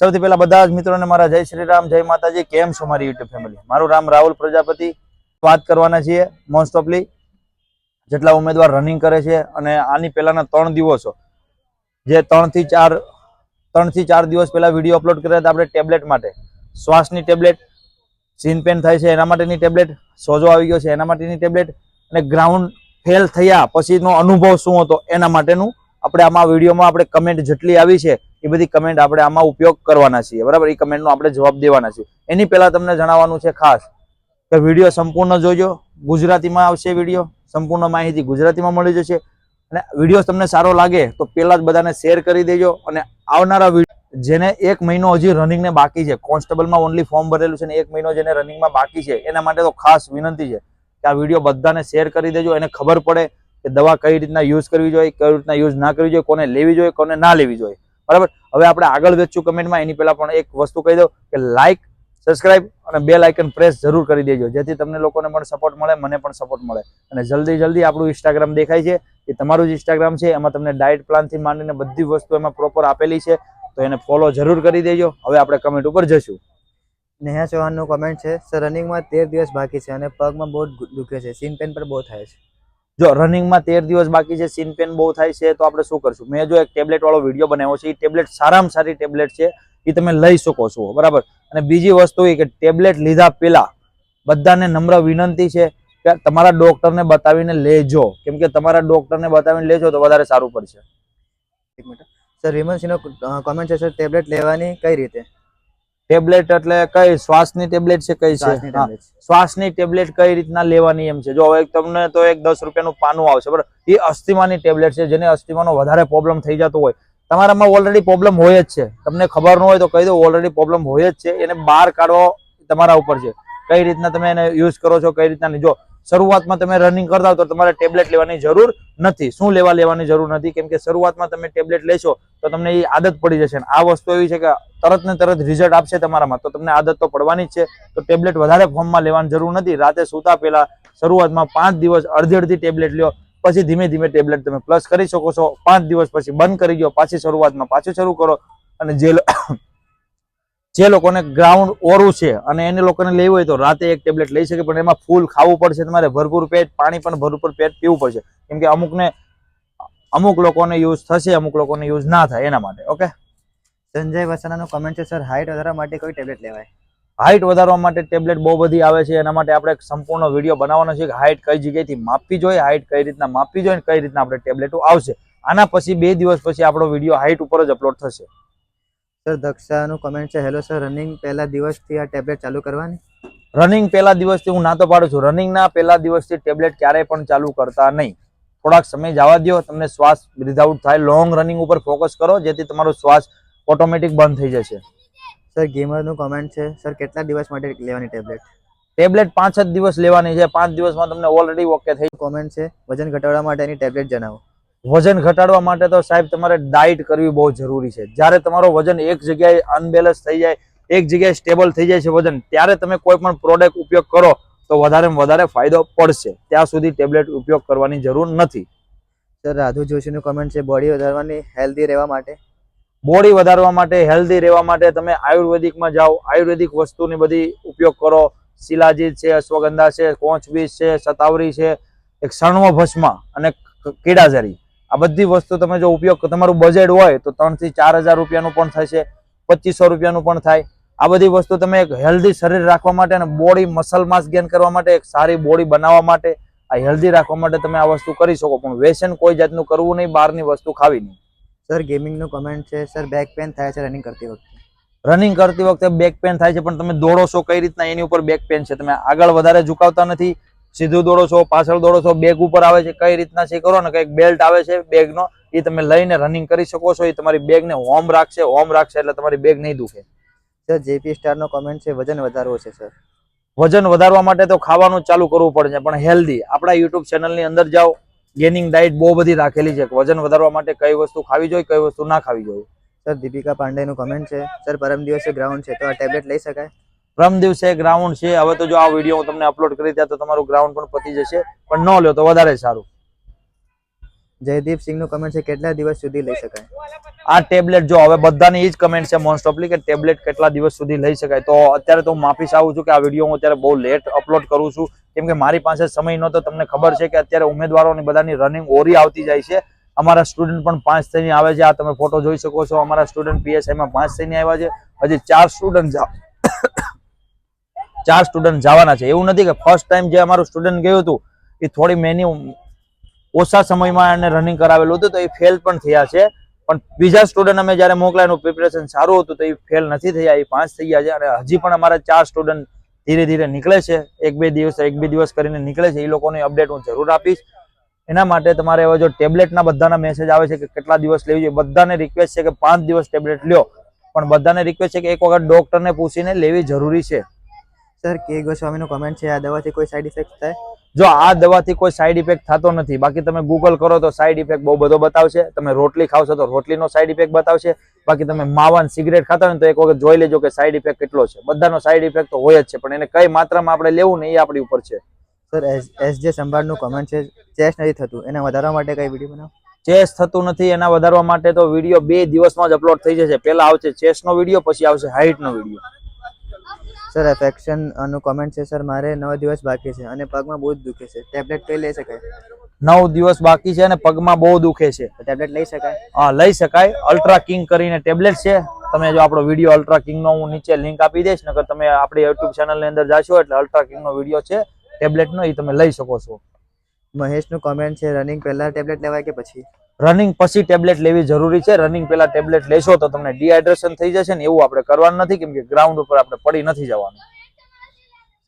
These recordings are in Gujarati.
સૌથી પહેલા બધા જ મિત્રોને મારા જય શ્રી રામ, જય માતાજી. કેમ છો મારી યુટ્યુબ ફેમિલી? મારું નામ રાહુલ પ્રજાપતિ. વાત કરવાના છીએ મોસ્ટ ઓફલી જેટલા ઉમેદવાર રનિંગ કરે છે અને આની પહેલાના ત્રણ દિવસો. જે ત્રણથી ચાર ત્રણથી ચાર દિવસ પહેલા વીડિયો અપલોડ કર્યા હતા આપણે ટેબ્લેટ માટે. શ્વાસની ટેબ્લેટ સીન પેન થાય છે એના માટેની ટેબ્લેટ સોજો આવી ગયો છે એના માટેની ટેબ્લેટ અને ગ્રાઉન્ડ ફેલ થયા પછીનો અનુભવ શું હતો એના માટેનું આપણે આમાં વિડીયોમાં આપણે કમેન્ટ જેટલી આવી છે એ બધી કમેન્ટ આપણે આમાં ઉપયોગ કરવાના છીએ. બરાબર? એ કમેન્ટનો આપણે જવાબ દેવાના છીએ. એની પહેલાં તમને જણાવવાનું છે ખાસ કે વીડિયો સંપૂર્ણ જોજો. ગુજરાતીમાં આવશે વીડિયો. સંપૂર્ણ માહિતી ગુજરાતીમાં મળી જશે. અને વીડિયો તમને સારો લાગે તો પહેલા જ બધાને શેર કરી દેજો અને આવનારા જેને એક મહિનો હજી રનિંગને બાકી છે, કોન્સ્ટેબલમાં ઓનલી ફોર્મ ભરેલું છે ને એક મહિનો જેને રનિંગમાં બાકી છે, એના માટે તો ખાસ વિનંતી છે કે આ વીડિયો બધાને શેર કરી દેજો. એને ખબર પડે કે દવા કઈ રીતના યુઝ કરવી જોઈએ, કઈ રીતના યુઝ ના કરવી જોઈએ, કોને લેવી જોઈએ, કોને ના લેવી જોઈએ. બરાબર? હવે આપણે આગળ વેચશું કમેન્ટમાં. એની પહેલાં પણ એક વસ્તુ કહી દઉં કે લાઇક સબસ્ક્રાઇબ અને બે લાઇકન પ્રેસ જરૂર કરી દેજો. જેથી તમને લોકોને પણ સપોર્ટ મળે, મને પણ સપોર્ટ મળે. અને જલ્દી જલ્દી આપણું ઇન્સ્ટાગ્રામ દેખાય છે. એ તમારું જ ઇન્સ્ટાગ્રામ છે. એમાં તમને ડાયટ પ્લાનથી માંડીને બધી વસ્તુ એમાં પ્રોપર આપેલી છે. તો એને ફોલો જરૂર કરી દેજો. હવે આપણે કમેન્ટ ઉપર જશું. નેહા ચૌહાણનું કમેન્ટ છે સર રનિંગમાં તેર દિવસ બાકી છે અને પગમાં બહુ દુખે છે. સીન પેન પર બહુ થાય છે. જો રનિંગમાં તેર દિવસ બાકી છે સીન પેન બહુ થાય છે, તો આપણે શું કરશું? મેં જો એક ટેબ્લેટ વાળો વીડિયો બનાવ્યો છે, એ ટેબ્લેટ સારામાં સારી ટેબ્લેટ છે, એ તમે લઈ શકો છો, બરાબર? અને બીજી વસ્તુ એ કે ટેબ્લેટ લીધા પેલા બધાને નમ્ર વિનંતી છે કે તમારા ડોક્ટરને બતાવીને લેજો. કેમ કે તમારા ડોક્ટરને બતાવીને લેજો તો વધારે સારું પડશે. એક મિનિટ. સર વિમલસિંહનો કોમેન્ટ છે સર ટેબ્લેટ લેવાની કઈ રીતે? ટેબ્લેટ એટલે કઈ શ્વાસની ટેબ્લેટ છે કઈ છે? શ્વાસની ટેબ્લેટ કઈ રીતના લેવાની એમ છે? જો હવે તમને તો એક દસ રૂપિયાનું પાનું આવશે બરાબર? એ અસ્થિમાની ટેબ્લેટ છે જેને અસ્થિમાનો વધારે પ્રોબ્લેમ થઈ જતો હોય. તમારામાં ઓલરેડી પ્રોબ્લેમ હોય જ છે. તમને ખબર ન હોય તો કહી દો ઓલરેડી પ્રોબ્લેમ હોય જ છે. એને બહાર કાઢવો તમારા ઉપર છે. કઈ રીતના તમે એને યુઝ કરો છો કઈ રીતના નહીં? જો શરૂઆતમાં તમે રનિંગ કરતા હો તો તમારે ટેબ્લેટ લેવાની જરૂર નથી. શું લેવા લેવાની જરૂર નથી? કેમ કે શરૂઆતમાં તમે ટેબ્લેટ લેશો તો તમને એ આદત પડી જશે. આ વસ્તુ એવી છે કે તરત ને તરત રિઝલ્ટ આપશે તમારામાં. તો તમને આદત તો પડવાની જ છે. તો ટેબ્લેટ વધારે ફોર્મમાં લેવાની જરૂર નથી. રાતે સૂતા પહેલા શરૂઆતમાં પાંચ દિવસ અડધી અડધી ટેબ્લેટ લ્યો. પછી ધીમે ધીમે ટેબ્લેટ તમે પ્લસ કરી શકો છો. પાંચ દિવસ પછી બંધ કરી દો. પાછી શરૂઆતમાં પાછું શરૂ કરો. અને જે જે લોકોને ગ્રાઉન્ડ ઓરું છે અને એને લોકોને લેવું હોય તો રાતે એક ટેબ્લેટ લઈ શકે પણ એમાં ફૂલ ખાવું પડશે તમારે ભરપૂર પેટ પાણી પણ ભરપૂર પેટ પીવું પડશે. કેમ કે અમુકને અમુક લોકોને યુઝ થશે અમુક લોકોને યુઝ ના થાય એના માટે ઓકે સંજય વસાનાનો કમેન્ટ છે સર હાઇટ વધારવા માટે કઈ ટેબ્લેટ લેવાય? હાઇટ વધારવા માટે ટેબ્લેટ બહુ બધી આવે છે એના માટે આપણે એક સંપૂર્ણ વીડિયો બનાવવાનો છે કે હાઇટ કઈ જગ્યાએથી માપવી જોઈએ હાઇટ કઈ રીતના માપવી જોઈએ કઈ રીતના આપણે ટેબ્લેટો આવશે. આના પછી બે દિવસ પછી આપણો વીડિયો હાઇટ ઉપર જ અપલોડ થશે. સર દક્ષાનું કમેન્ટ છે હેલો સર રનિંગ પહેલા દિવસથી આ ટેબ્લેટ ચાલુ કરવાની? રનિંગ પહેલા દિવસથી હું ના તો પાડું છું. રનિંગના પહેલા દિવસથી ટેબ્લેટ ક્યારેય પણ ચાલુ કરતા નહીં. થોડાક સમય જવા દો તમને શ્વાસ બ્રીથ આઉટ થાય. લોંગ રનિંગ ઉપર ફોકસ કરો જેથી તમારો શ્વાસ ઓટોમેટિક બંધ થઈ જશે. સર ગેમરનું કમેન્ટ છે સર કેટલા દિવસ માટે લેવાની ટેબ્લેટ ટેબ્લેટ પાંચ જ દિવસ લેવાની છે. પાંચ દિવસમાં તમને ઓલરેડી ઓકે થઈ કોમેન્ટ છે વજન ઘટાડવા માટેની ટેબ્લેટ જણાવો. વજન ઘટાડવા માટે તો સાહેબ તમારે ડાયટ કરવી બહુ જરૂરી છે. જ્યારે તમારો વજન એક જગ્યાએ અનબેલેન્સ થઈ જાય એક જગ્યાએ સ્ટેબલ થઈ જાય છે વજન ત્યારે તમે કોઈ પણ પ્રોડક્ટ ઉપયોગ કરો તો વધારેમાં વધારે ફાયદો પડશે. ત્યાં સુધી ટેબ્લેટ ઉપયોગ કરવાની જરૂર નથી. સર રાધુ જોશીનું કમેન્ટ છે બોડી વધારવાની હેલ્ધી રહેવા માટે? બોડી વધારવા માટે હેલ્ધી રહેવા માટે તમે આયુર્વેદિકમાં જાઓ આયુર્વેદિક વસ્તુની બધી ઉપયોગ કરો. શિલાજીત છે અશ્વગંધા છે કોંચ છે સતાવરી છે એક સણવો ભસ્મ અને કીડાઝરી. આ બધી વસ્તુ તમે જો ઉપયોગ તમારું બજેટ હોય તો ત્રણથી ચાર હજાર રૂપિયાનું પણ થશે પચીસો રૂપિયાનું પણ થાય. આ બધી વસ્તુ તમે એક હેલ્ધી શરીર રાખવા માટે અને બોડી મસલ માસ ગેન કરવા માટે એક સારી બોડી બનાવવા માટે આ હેલ્ધી રાખવા માટે તમે આ વસ્તુ કરી શકો. પણ વ્યસન કોઈ જાતનું કરવું નહીં બહારની વસ્તુ ખાવી નહીં. સર ગેમિંગનું કમેન્ટ છે. સર બેક પેન થાય છે રનિંગ કરતી વખતે. રનિંગ કરતી વખતે બેક પેન થાય છે પણ તમે દોડો છો કઈ રીતના? એની ઉપર બેક પેન છે. તમે આગળ વધારે ઝુકાવતા નથી સીધું દોડો છો પાછળ દોડો છો બેગ ઉપર આવે છે કઈ રીતના છે કરો ને કંઈક બેલ્ટ આવે છે બેગનો એ તમે લઈને રનિંગ કરી શકો છો એ તમારી બેગને હોમ રાખશે હોમ રાખશે એટલે તમારી બેગ નહીં દુખે. સર જેપી સ્ટારનો કોમેન્ટ છે વજન વધારવો છે સર? વજન વધારવા માટે તો ખાવાનું ચાલુ કરવું પડશે પણ હેલ્ધી આપણા યુટ્યુબ ચેનલની અંદર જાઓ ગેનિંગ ડાયટ બહુ બધી રાખેલી છે. વજન વધારવા માટે કઈ વસ્તુ ખાવી જોઈએ કઈ વસ્તુ ના ખાવી જોઈએ. સર દીપિકા પાંડેનું કોમેન્ટ છે સર પરમ દિવસે ગ્રાઉન્ડ છે તો આ ટેબ્લેટ લઈ શકાય? પ્રમ દિવસે ગ્રાઉન્ડ છે. હવે તો જો આ વીડિયો હું તમને અપલોડ કરી ત્યાં તો તમારું ગ્રાઉન્ડ પણ પતી જશે. પણ ન લ્યો તો વધારે સારું. જયદીપ સિંહનું કમેન્ટ છે કેટલા દિવસ સુધી લઈ શકાય? આ ટેબ્લેટ જો હવે બધાની એ જ કમેન્ટ છે મોસ્ટ ઓફલી કે ટેબ્લેટ કેટલા દિવસ સુધી લઈ શકાય. તો અત્યારે તો હું માફી આવું છું કે આ વીડિયો હું અત્યારે બહુ લેટ અપલોડ કરું છું. કેમ કે મારી પાસે સમય નહોતો. તમને ખબર છે કે અત્યારે ઉમેદવારોની બધાની રનિંગ ઓરી આવતી જાય છે. અમારા સ્ટુડન્ટ પણ પાંચ થઈને આવે છે. આ તમે ફોટો જોઈ શકો છો. અમારા સ્ટુડન્ટ પીએસઆઈમાં પાંચ થઈને આવ્યા છે. હજી ચાર સ્ટુડન્ટ ચાર સ્ટુડન્ટ જવાના છે. એવું નથી કે ફર્સ્ટ ટાઈમ જે અમારું સ્ટુડન્ટ ગયું હતું, એ થોડી મેની ઓછા સમયમાં એને રનિંગ કરાવેલું હતું, તો એ ફેલ પણ થયા છે. પણ બીજા સ્ટુડન્ટ અમે જ્યારે મોકલ્યા એનું પ્રિપરેશન સારું હતું, તો એ ફેલ નથી થયા. એ પાંચ થઈ ગયા છે અને હજી પણ અમારા ચાર સ્ટુડન્ટ ધીરે ધીરે નીકળે છે. એક બે દિવસ, એક બે દિવસ કરીને નીકળે છે. એ લોકોને અપડેટ હું જરૂર આપીશ. એના માટે તમારે હવે જો ટેબ્લેટના બધાના મેસેજ આવે છે કે કેટલા દિવસ લેવી જોઈએ, બધાને રિક્વેસ્ટ છે કે પાંચ દિવસ ટેબ્લેટ લ્યો. પણ બધાને રિક્વેસ્ટ છે કે એક વખત ડોક્ટરને પૂછીને લેવી જરૂરી છે. સર કે ગોસ્વામીનું કમેન્ટ છે આ દવાથી કોઈ સાઈડ ઇફેક્ટ થાય? જો આ દવાથી કોઈ સાઈડ ઇફેક્ટ થતો નથી બાકી તમે ગૂગલ કરો તો સાઈડ ઇફેક્ટ બહુ બધો બતાવશે. તમે રોટલી ખાવશો તો રોટલીનો સાઈડ ઇફેક્ટ બતાવશે. બાકી તમે માવાન સિગરેટ ખાતા હોય ને તો એક વખત જોઈ લેજો કે સાઈડ ઇફેક્ટ કેટલો છે. બધાનો સાઈડ ઇફેક્ટ તો હોય જ છે પણ એને કઈ માત્રામાં આપણે લેવું ને એ આપણી ઉપર છે. સર એસ એસ જે સંભાળનું કમેન્ટ છે ચેસ નથી થતું. એને વધારવા માટે કઈ વીડિયો બનાવો? ચેસ થતું નથી એના વધારવા માટે તો વીડિયો બે દિવસમાં જ અપલોડ થઈ જશે. પહેલા આવશે ચેસનો વીડિયો પછી આવશે હાઇટનો video sir affection comment comment છે સર મારે નવ દિવસ બાકી છે અને પગમાં બહુ જ દુખે છે. ટેબ્લેટ કઈ લઈ શકાય? નવ દિવસ બાકી છે અને પગમાં બહુ દુખે છે. ટેબ્લેટ લઈ શકાય? હા લઈ શકાય. અલ્ટ્રા કિંગ કરીને ટેબ્લેટ છે. તમે જો આપણો વીડિયો અલ્ટ્રા કિંગનો હું નીચે લિંક આપી દઈશ નકર તમે આપણી યુટ્યુબ ચેનલની અંદર જાશો એટલે અલ્ટ્રા કિંગનો વીડિયો છે ટેબ્લેટનો એ તમે લઈ શકો છો. મહેશનું કમેન્ટ છે રનિંગ પહેલા ટેબ્લેટ લેવાય કે પછી? રનિંગ પછી ટેબ્લેટ લેવી જરૂરી છે. રનિંગ પહેલા ટેબ્લેટ લેશો તો તમને ડિહાઇડ્રેશન થઈ જશે ને એવું આપણે કરવાનું નથી કેમ કે ગ્રાઉન્ડ ઉપર આપણે પડી નથી જવાનું.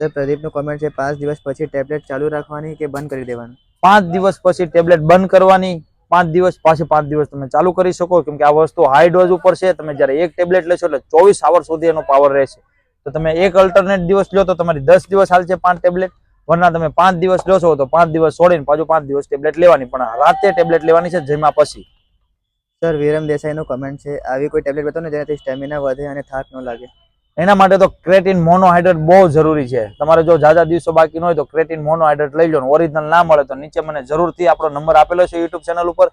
સર પ્રદીપનું કમેન્ટ છે પાંચ દિવસ પછી ટેબ્લેટ ચાલુ રાખવાની કે બંધ કરી દેવાનું? પાંચ દિવસ પછી ટેબ્લેટ બંધ કરવાની. પાંચ દિવસ પાછી પાંચ દિવસ તમે ચાલુ કરી શકો કેમ કે આ વસ્તુ હાઈ ડોઝ ઉપર છે. તમે જ્યારે એક ટેબ્લેટ લેશો એટલે ચોવીસ આવર સુધી એનો પાવર રહેશે. તો તમે એક અલ્ટરનેટ દિવસ લો તો તમારી દસ દિવસ હાલશે પાંચ ટેબ્લેટ વરના તમે પાંચ દિવસ લો છો તો પાંચ દિવસ છોડીને પાછું પાંચ દિવસ ટેબ્લેટ લેવાની. પણ રાતે ટેબ્લેટ લેવાની છે જેમાં પછી? સર વિરમ દેસાઈનું કમેન્ટ છે આવી કોઈ ટેબ્લેટ બતાવો ને જેનાથી સ્ટેમિના વધે અને થાક ન લાગે? એના માટે તો ક્રેટિન મોનોહાઇડ્રેટ બહુ જરૂરી છે. તમારે જો જાજા દિવસો બાકી ન હોય તો ક્રેટિન મોનોહાઇડ્રેટ લઈ લો ઓરિજિનલ ના મળે તો નીચે મને જરૂરથી આપણો નંબર આપેલો છે યુટ્યુબ ચેનલ ઉપર.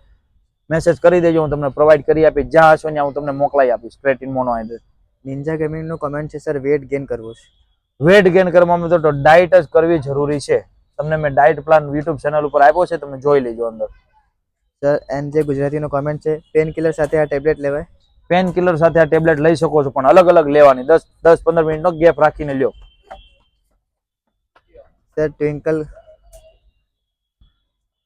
મેસેજ કરી દેજો હું તમને પ્રોવાઈડ કરી આપીશ. જ્યાં હશો ત્યાં હું તમને મોકલાઈ આપીશ ક્રેટિન મોનોહાઇડ્રેટ નિંજા ગેમિંગનું કમેન્ટ છે સર વેટ ગેઇન કરવું છે. વેટ ગેઇન કરવામાં તો ડાયટ જ કરવી જરૂરી છે. તમને મેં ડાયટ પ્લાન યુટ્યુબ ચેનલ ઉપર આપ્યો છે તમે જોઈ લેજો અંદર. સર એન જે ગુજરાતીનો કમેન્ટ છે પેન કિલર સાથે આ ટેબ્લેટ લેવાય? પેન કિલર સાથે આ ટેબ્લેટ લઈ શકો છો પણ અલગ અલગ લેવાની. દસ દસ પંદર મિનિટનો ગેપ રાખીને લ્યો. સર ટ્વિંકલ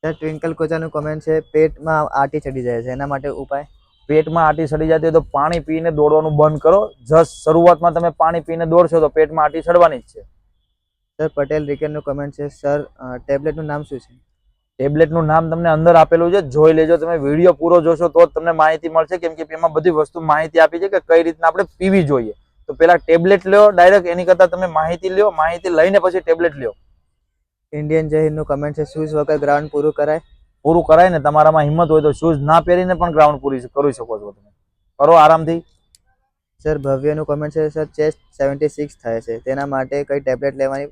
સર ટ્વિંકલ કોચાનું કોમેન્ટ છે પેટમાં આટી ચડી જાય છે એના માટે ઉપાય? પેટમાં આટી સડી જતી હોય તો પાણી પીને દોડવાનું બંધ કરો. જસ્ટ શરૂઆતમાં તમે પાણી પીને દોડશો તો પેટમાં આટી ચડવાની જ છે. સર પટેલ રિકેનનું કમેન્ટ છે. સર ટેબ્લેટનું નામ શું છે? ટેબ્લેટનું નામ તમને અંદર આપેલું છે. જોઈ લેજો તમે વીડિયો પૂરો જોશો તો જ તમને માહિતી મળશે. કેમ કે એમાં બધી વસ્તુ માહિતી આપી છે કે કઈ રીતના આપણે પીવી જોઈએ. તો પેલા ટેબ્લેટ લ્યો ડાયરેક્ટ એની કરતા તમે માહિતી લ્યો. માહિતી લઈને પછી ટેબ્લેટ લ્યો. ઇન્ડિયન જય હિન્દનું કમેન્ટ છે સ્વીસ વગર ગ્રાઉન્ડ પૂરું કરાય? પૂરું કરાય ને તમારામાં હિંમત હોય તો શૂઝ ના પહેરીને પણ ગ્રાઉન્ડ પૂરી કરી શકો છો તમે. કરો આરામથી. સર ભવ્યનું કમેન્ટ છે સર ચેસ્ટ સેવન્ટી સિક્સ થાય છે. તેના માટે કઈ ટેબ્લેટ લેવાની?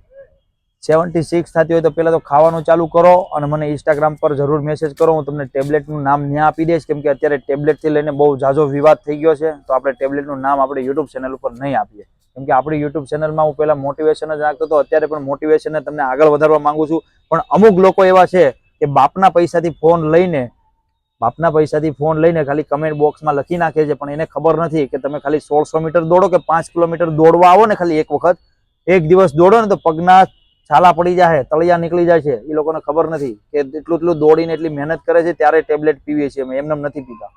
સેવન્ટી સિક્સ થતી હોય તો પહેલાં તો ખાવાનું ચાલુ કરો અને મને ઇન્સ્ટાગ્રામ પર જરૂર મેસેજ કરો. હું તમને ટેબ્લેટનું નામ ન્યા આપી દઈશ. કેમ કે અત્યારે ટેબ્લેટથી લઈને બહુ ઝાઝો વિવાદ થઈ ગયો છે. તો આપણે ટેબ્લેટનું નામ આપણે યુટ્યુબ ચેનલ ઉપર નહીં આપીએ. કેમ કે આપણી યુટ્યુબ ચેનલમાં હું પહેલાં મોટિવેશન જ નાખતો હતો. અત્યારે પણ મોટિવેશન તમને આગળ વધારવા માંગુ છું. પણ અમુક લોકો એવા છે કે બાપના પૈસાથી ફોન લઈને, બાપના પૈસાથી ફોન લઈને ખાલી કમેન્ટ બોક્સમાં લખી નાખે છે, પણ એને ખબર નથી કે તમે ખાલી સોળસો મીટર દોડો કે પાંચ કિલોમીટર દોડવા આવો ને ખાલી એક વખત, એક દિવસ દોડો ને તો પગના છાલા પડી જાય તળિયા નીકળી જાય છે, એ લોકોને ખબર નથી કે એટલું એટલું દોડીને એટલી મહેનત કરે છે, ત્યારે ટેબ્લેટ પીવીએ છીએ અમે એમને એમ નથી પીતા.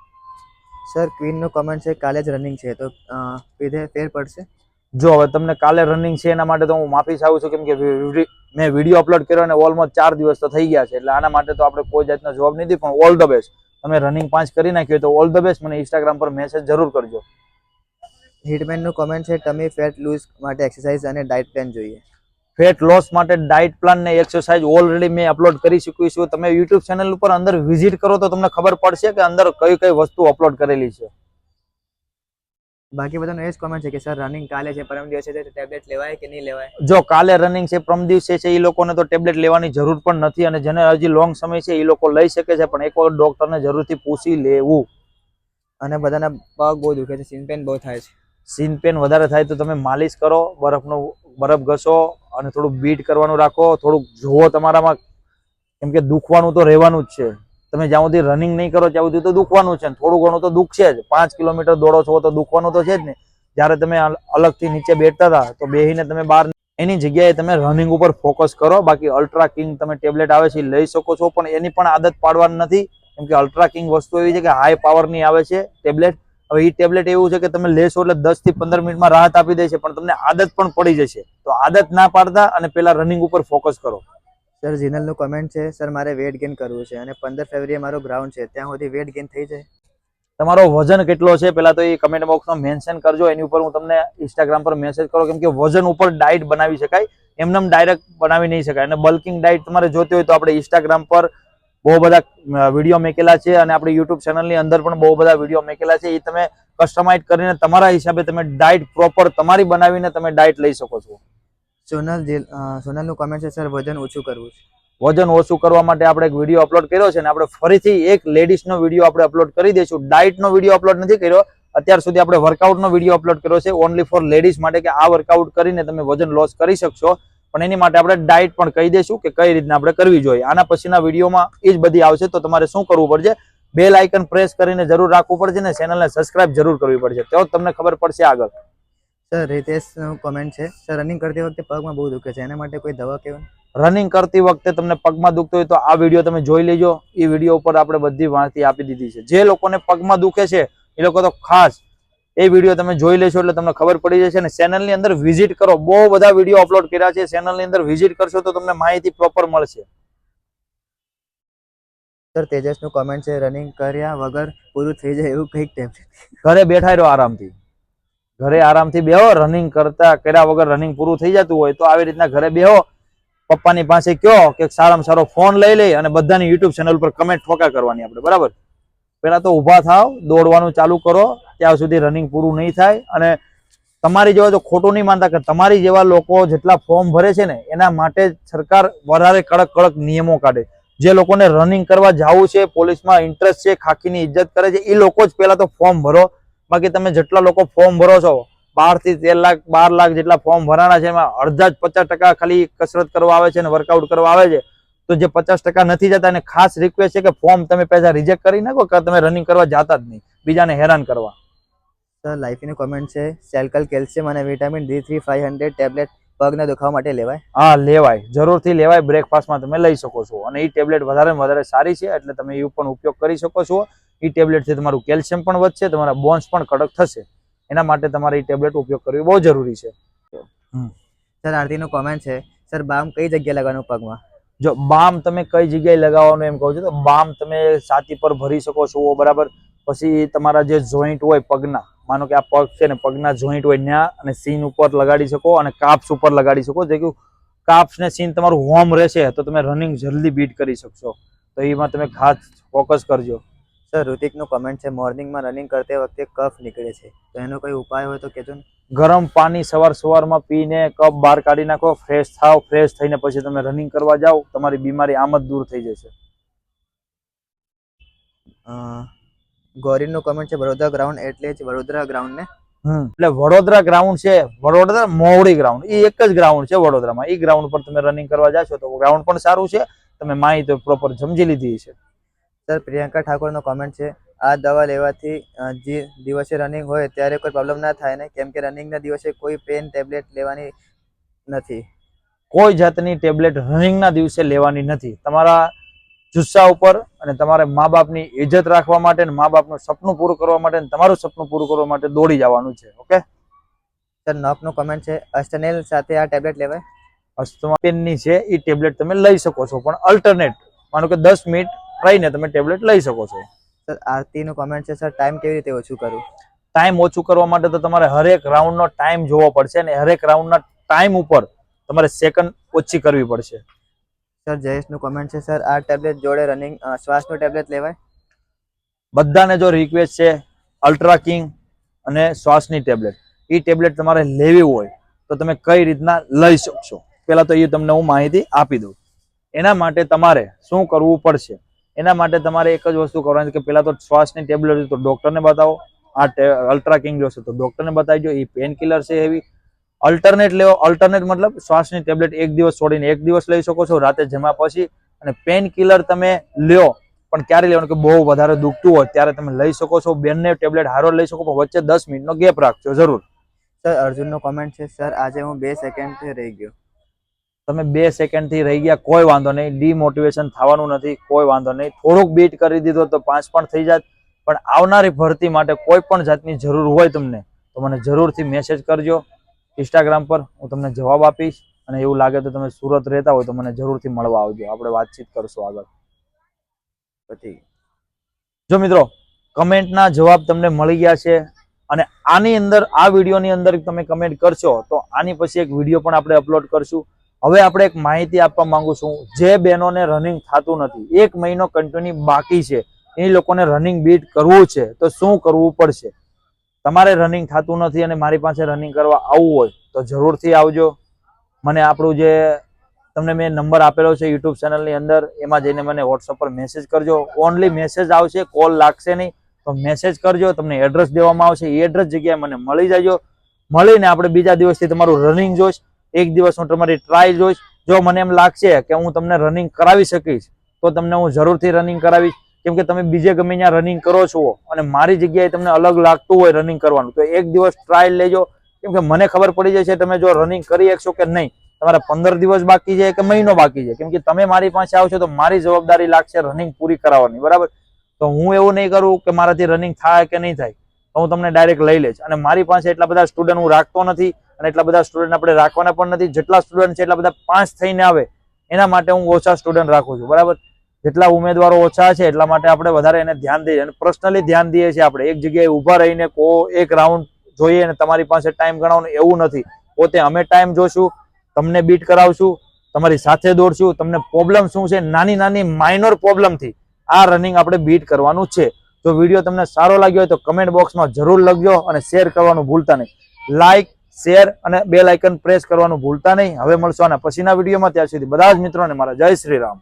સર ક્વીનનું કમેન્ટ છે, કાલે જ રનિંગ છે, તો પીધે ફેર પડશે? જો હવે તમને કાલે રનિંગ છે એના માટે તો હું માફી ચાહું છું કેમ કે મેં વીડિયો અપલોડ કર્યો અને ઓલમોસ્ટ ચાર દિવસ તો થઈ ગયા છે એટલે આના માટે તો આપણે કોઈ જાતનો જવાબ નથી પણ ઓલ ધ બેસ્ટ તમે રનિંગ પાંચ કરી નાખ્યું તો ઓલ ધ બેસ્ટ મને ઇન્સ્ટાગ્રામ પર મેસેજ જરૂર કરજો. હિટમેનનું કમેન્ટ છે ટમી ફેટ લૂઝ માટે એક્સરસાઇઝ અને ડાયટ પ્લાન જોઈએ. ફેટ લોસ માટે ડાયટ પ્લાન ને એક્સરસાઇઝ ઓલરેડી મેં અપલોડ કરી ચૂક્યું છું. તમે યુટ્યુબ ચેનલ ઉપર અંદર વિઝિટ કરો તો તમને ખબર પડશે કે અંદર કઈ કઈ વસ્તુ અપલોડ કરેલી છે. બાકી બધાનો એ જ કોમેન્ટ છે કે સર રનિંગ કાલે છે પરમ દિવસે છે ટેબ્લેટ લેવાય કે નહીં લેવાય? જો કાલે રનિંગ છે પરમ દિવસે છે એ લોકોને તો ટેબ્લેટ લેવાની જરૂર પણ નથી અને જેને હજી લોંગ સમય છે એ લોકો લઈ શકે છે પણ એક વખત ડોક્ટરને જરૂરથી પૂછી લેવું. અને બધાના પગ બહુ દુખે છે સીન પેન બહુ થાય છે. સીન પેન વધારે થાય તો તમે માલિશ કરો બરફનો બરફ ઘસો અને થોડુંક બીટ કરવાનું રાખો થોડુંક જુઓ તમારામાં. કેમ કે દુખવાનું તો રહેવાનું જ છે. તમે જ્યાં સુધી રનિંગ નહીં કરો, ત્યાં સુધી તો દુખવાનું છે થોડું ઘણું તો દુખશે જ. પાંચ કિલોમીટર દોડો છો તો દુખવાનું તો છે જ ને. જ્યારે તમે અલગથી નીચે બેઠતા હતા, તો બેહીને તમે બહાર એની જગ્યાએ તમે રનિંગ ઉપર ફોકસ કરો. બાકી અલ્ટ્રા કિંગ તમે ટેબ્લેટ આવે છે લઈ શકો છો, પણ એની પણ આદત પાડવાની નથી. કેમ કે અલ્ટ્રા કિંગ વસ્તુ એવી છે કે હાઈ પાવરની આવે છે ટેબ્લેટ હવે એ ટેબ્લેટ એવું છે કે તમે લેશો એટલે દસથી પંદર મિનિટમાં રાહત આપી દે છે, પણ તમને આદત પણ પડી જશે. તો આદત ના પાડતા અને પેલા રનિંગ ઉપર ફોકસ કરો. સર જીનલનું કમેન્ટ છે સર મારે વેટ ગેઇન કરવું છે અને પંદર ફેબ્રુઆરી મારો ગ્રાઉન્ડ છે, ત્યાં સુધી વેટ ગેઇન થઈ જાય. તમારો વજન કેટલો છે? પેલા તો એ કમેન્ટ બોક્સમાં મેન્શન કરજો, એની ઉપર હું તમને ઇન્સ્ટાગ્રામ પર મેસેજ કરો, કેમ કે વજન ઉપર ડાયટ બનાવી શકાય, એમનેમ ડાયરેક્ટ બનાવી નહીં શકાય. અને બલ્કિંગ ડાયટ તમારે જોતી હોય તો આપણે ઇન્સ્ટાગ્રામ પર બહુ બધા વીડિયો મેકેલા છે અને આપણી યુટ્યુબ ચેનલની અંદર પણ બહુ બધા વીડિયો મેકેલા છે. એ તમે કસ્ટમાઇઝ કરીને તમારા હિસાબે તમે ડાયટ પ્રોપર તમારી બનાવીને તમે ડાયટ લઈ શકો છો. સોનલ સોનલનું કમેન્ટ છે, સર, વજન ઓછું કરવું છે. વજન ઓછું કરવા માટે આપણે એક વીડિયો અપલોડ કર્યો છે અને આપણે ફરીથી એક લેડીઝનો વીડિયો આપણે અપલોડ કરી દઈશું. ડાયટનો વીડિયો અપલોડ નથી કર્યો. અત્યાર સુધી આપણે વર્કઆઉટનો વીડિયો અપલોડ કર્યો છે. ઓનલી ફોર લેડીઝ માટે કે આ વર્કઆઉટ કરીને તમે વજન લોસ કરી શકશો. પણ એની માટે આપણે ડાયટ પણ કહી દઈશું કે કઈ રીતના આપણે કરવી જોઈએ. આના પછીના વિડીયોમાં એ જ બધી આવશે. તો તમારે શું કરવું પડશે? બેલ આઇકન પ્રેસ કરીને જરૂર રાખવું પડશે ને ચેનલને સબસ્ક્રાઇબ જરૂર કરવી પડશે. તો તમને ખબર પડશે આગળ. સર રિતેશનું કમેન્ટ છે. સર રનિંગ કરતી વખતે પગમાં બહુ દુખે છે. એના માટે કોઈ દવા કેવું રનિંગ કરતી વખતે તમને પગમાં દુખતો હોય તો આ વીડિયો તમે જોઈ લેજો. એ વીડિયો ઉપર આપણે બધી માહિતી આપી દીધી છે. જે લોકોને પગમાં દુખે છે એ લોકો તો ખાસ એ વીડિયો તમે જોઈ લેશો એટલે તમને ખબર પડી જશે. અને ચેનલની અંદર વિઝિટ કરો. બહુ બધા વીડિયો અપલોડ કર્યા છે. ચેનલની અંદર વિઝિટ કરશો તો તમને માહિતી પ્રોપર મળશે. સર તેજસનું કમેન્ટ છે રનિંગ કર્યા વગર પૂરું થઈ જાય એવું કંઈક ટેમ્પ ઘરે બેઠા રહ્યો આરામથી. ઘરે આરામથી બેહો રનિંગ કરતા કર્યા વગર રનિંગ પૂરું થઈ જતું હોય તો આવી રીતના ઘરે બેહો. પપ્પાની પાસે કયો કે સારામાં સારો ફોન લઈ લઈ અને બધાની યુટ્યુબ ચેનલ પર કમેન્ટ ઠોકા કરવાની આપણે, બરાબર? પેલા તો ઊભા થાવ, દોડવાનું ચાલુ કરો, ત્યાં સુધી રનિંગ પૂરું નહીં થાય અને તમારી જેવા જો ખોટું નહીં માનતા કે તમારી જેવા લોકો જેટલા ફોર્મ ભરે છે ને, એના માટે સરકાર વધારે કડક કડક નિયમો કાઢે. જે લોકોને રનિંગ કરવા જવું છે, પોલીસમાં ઇન્ટરેસ્ટ છે, ખાખીની ઇજ્જત કરે છે એ લોકો જ પહેલાં તો ફોર્મ ભરો. બાકી તમે જેટલા લોકો ફોર્મ ભરો છો બારથી તેર લાખ બાર લાખ જેટલા ફોર્મ ભરાના છે એમાં અડધા જ પચાસ ટકા ખાલી કસરત કરવા આવે છે અને વર્કઆઉટ કરવા આવે છે તો જે પચાસ નથી જતા એને ખાસ રિક્વેસ્ટ છે કે ફોર્મ તમે પહેલા રિજેક્ટ કરી નાખો કે તમે રનિંગ કરવા જતા જ નહીં બીજાને હેરાન કરવા. સર લાઈફની કોમેન્ટ છે સેલ્કલ કેલ્શિયમ અને vitamin D three five hundred tablet પગના દુખાવા માટે લેવાય? હા લેવાય. જરૂરથી લેવાય. બ્રેકફાસ્ટમાં તમે લઈ શકો છો. અને એ ટેબ્લેટ વધારે વધારે સારી છે એટલે તમે એ પણ ઉપયોગ કરી શકો છો. એ ટેબ્લેટથી તમારું કેલ્શિયમ પણ વધશે તમારા બોન્સ પણ કડક થશે. એના માટે તમારે એ ટેબ્લેટ ઉપયોગ કરવી બહુ જરૂરી છે. સર આરતીનું કોમેન્ટ છે. સર બામ કઈ જગ્યાએ લગાવવાનું પગમાં? જો બામ તમે કઈ જગ્યાએ લગાવવાનું એમ કહો છો તો બામ તમે છાતી પર ભરી શકો છો બરાબર? પછી તમારા જે જોઈન્ટ હોય પગના માનો કે આ પગ છે ને પગના જોઈન્ટ હોય ત્યાં અને સીન ઉપર લગાડી શકો અને કાપ્સ ઉપર લગાડી શકો. જે કે કાપ્સ ને સીન તમારું હોમ રહેશે તો તમે રનિંગ જલ્દી બીટ કરી શકશો. તો એમાં તમે ખાસ ફોકસ કરજો. સર ઋતિકનું કમેન્ટ છે મોર્નિંગમાં રનિંગ કરતી વખતે કફ નીકળે છે. તો એનો કોઈ ઉપાય હોય તો કહેજો ને. ગરમ પાણી સવાર સવારમાં પીને કપ બહાર કાઢી નાખો ફ્રેશ થાવ ફ્રેશ થઈને પછી તમે રનિંગ કરવા જાઓ તમારી બીમારી આમ જ દૂર થઈ જશે. અ, ગોરીનું કમેન્ટ છે વડોદરા ગ્રાઉન્ડ એટલે જ વડોદરા ગ્રાઉન્ડ ને? એટલે વડોદરા ગ્રાઉન્ડ છે વડોદરા મોવડી ગ્રાઉન્ડ એ એક જ ગ્રાઉન્ડ છે વડોદરામાં. એ ગ્રાઉન્ડ પર તમે રનિંગ કરવા જાશો તો ગ્રાઉન્ડ પણ સારું છે. તમે માહિતી પ્રોપર સમજી લીધી છે સર પ્રિયંકા ઠાકોરનો કમેન્ટ છે આ દવા લેવાથી જે દિવસે રનિંગ હોય ત્યારે કોઈ પ્રોબ્લેમ ના થાય ને કેમ કે રનિંગના દિવસે કોઈ પેન ટેબ્લેટ લેવાની નથી. કોઈ જાતની ટેબ્લેટ રનિંગના દિવસે લેવાની નથી. તમારા જુસ્સા ઉપર અને તમારે મા બાપની ઇજ્જત રાખવા માટે અને મા બાપનું સપનું પૂરું કરવા માટે અને તમારું સપનું પૂરું કરવા માટે દોડી જવાનું છે ઓકે? સર નખનું કમેન્ટ છે અસ્ટનેલ સાથે આ ટેબ્લેટ લેવાય? અસ્થમા પેનની છે એ ટેબ્લેટ તમે લઈ શકો છો પણ અલ્ટરનેટ માનો કે દસ મિનિટ રહીને તમે ટેબ્લેટ લઈ શકો છો. સર આરતીનું કમેન્ટ છે સર ટાઈમ કેવી રીતે ઓછું કરું ટાઈમ ઓછું કરવા માટે તો તમારે હરેક રાઉન્ડનો ટાઈમ જોવો પડશે અને હરેક રાઉન્ડના ટાઈમ ઉપર તમારે સેકન્ડ ઓછી કરવી પડશે. સર જયેશનું કમેન્ટ છે સર આ ટેબ્લેટ જોડે રનિંગ શ્વાસનું ટેબ્લેટ લેવાય? બધાને જો રિક્વેસ્ટ છે અલ્ટ્રા કિંગ અને શ્વાસની ટેબ્લેટ. એ ટેબ્લેટ તમારે લેવી હોય તો તમે કઈ રીતના લઈ શકશો? પહેલાં તો એ તમને હું માહિતી આપી દઉં. એના માટે તમારે શું કરવું પડશે? એના માટે તમારે એક જ વસ્તુ કરવાની કે પેલા તો શ્વાસની ટેબ્લેટ તો ડોક્ટરને બતાવો. આ અલ્ટ્રા કિંગ જોશે તો ડોક્ટરને બતાવજો. એ પેન કિલર છે એવી અલ્ટરનેટ લેવો અલ્ટરનેટ મતલબ શ્વાસની ટેબ્લેટ એક દિવસ છોડીને એક દિવસ લઈ શકો છો, રાતે જમા પછી. અને પેન કિલર તમે લ્યો, પણ ક્યારે લેવાનું કે બહુ વધારે દુખતું હોય ત્યારે તમે લઈ શકો છો. બેનને ટેબ્લેટ હારો લઈ શકો, પણ વચ્ચે દસ મિનિટનો ગેપ રાખજો, જરૂર. સર, અર્જુનનો કોમેન્ટ છે, સર, આજે હું બે સેકન્ડથી રહી ગયો. તમે બે સેકન્ડથી રહી ગયા, કોઈ વાંધો નહીં. ડીમોટિવેશન થવાનું નથી, કોઈ વાંધો નહીં. થોડુંક બીટ કરી દીધો તો પાંચ પણ થઈ જાત. પણ આવનારી ભરતી માટે કોઈ પણ જાતની જરૂર હોય તમને, તો મને જરૂરથી મેસેજ કરજો ઇન્સ્ટાગ્રામ પર. હું તમને જવાબ આપીશ અને એવું લાગે તો તમે સુરત રહેતા હોય તો મને જરૂરથી મળવા આવજો. આપણે વાતચીત કરશું આગળ. પછી, જો મિત્રો, કમેન્ટના જવાબ તમને મળી ગયા છે અને આની અંદર, આ વિડીયોની અંદર તમે કમેન્ટ કરશો તો આની પછી એક વીડિયો પણ આપણે અપલોડ કરશું. હવે આપણે એક માહિતી આપવા માંગુ છું. જે બહેનોને રનિંગ થતું નથી. એક મહિનો કન્ટિન્યુ બાકી છે. એ લોકોને રનિંગ બીટ કરવું છે. તો શું કરવું પડશે? તમારે રનિંગ થતું નથી અને મારી પાસે રનિંગ કરવા આવવું હોય, તો જરૂરથી આવજો. મને આપણું જે, તમને મેં નંબર આપેલો છે યુટ્યુબ ચેનલની અંદર, એમાં જઈને મને વોટ્સઅપ પર મેસેજ કરજો. ઓનલી મેસેજ આવશે કોલ લાગશે નહીં. તો મેસેજ કરજો, તમને એડ્રેસ દેવામાં આવશે. એ એડ્રેસ જગ્યાએ મને મળી જજો. મળીને આપણે બીજા દિવસથી તમારું રનિંગ જોઈશ. એક દિવસ હું તમારી ટ્રાય જોઈશ. જો મને એમ લાગશે કે હું તમને રનિંગ કરાવી શકીશ, તો તમને હું જરૂરથી રનિંગ કરાવીશ. કેમ કે તમે બીજે ગમે ત્યાં રનિંગ કરો છો અને મારી જગ્યાએ તમને અલગ લાગતું હોય રનિંગ કરવાનું. તો એક દિવસ ટ્રાયલ લેજો. કેમ કે મને ખબર પડી જશે તમે જો રનિંગ કરી શકશો કે નહીં. તમારે પંદર દિવસ બાકી છે કે મહિનો બાકી છે? કેમ કે તમે મારી પાસે આવશો તો મારી જવાબદારી લાગશે રનિંગ પૂરી કરાવવાની. બરાબર? તો હું એવું નહીં કરું કે મારાથી રનિંગ થાય કે નહીં થાય. તો હું તમને ડાયરેક્ટ લઈ લઈશ. અને મારી પાસે એટલા બધા સ્ટુડન્ટ હું રાખતો નથી. અને એટલા બધા સ્ટુડન્ટ આપણે રાખવાના પણ નથી. જેટલા સ્ટુડન્ટ છે એટલા બધા પાંચ થઈને આવે. એના માટે હું ઓછા સ્ટુડન્ટ રાખું છું. બરાબર? જેટલા ઉમેદવારો ઓછા છે એટલા માટે આપણે વધારે એને ધ્યાન દઈએ. અને પર્સનલી ધ્યાન દઈએ છીએ આપણે. એક જગ્યાએ ઊભા રહીને કો એક રાઉન્ડ જોઈએ અને તમારી પાસે ટાઈમ ગણાવવાનો એવું નથી. પોતે અમે ટાઈમ જોશું, તમને બીટ કરાવશું, તમારી સાથે દોડશું, તમને પ્રોબ્લેમ શું છે? નાની નાની માઇનોર પ્રોબ્લેમથી આ રનિંગ આપણે બીટ કરવાનું છે. જો વીડિયો તમને સારો લાગ્યો હોય તો કમેન્ટ બોક્સમાં જરૂર લખજો અને શેર કરવાનું ભૂલતા નહીં. લાઇક શેર અને બેલ આઇકન પ્રેસ કરવાનું ભૂલતા નહીં. હવે મળશો અને પછીના વિડીયોમાં. ત્યાં સુધી બધા જ મિત્રોને મારા જય શ્રી રામ.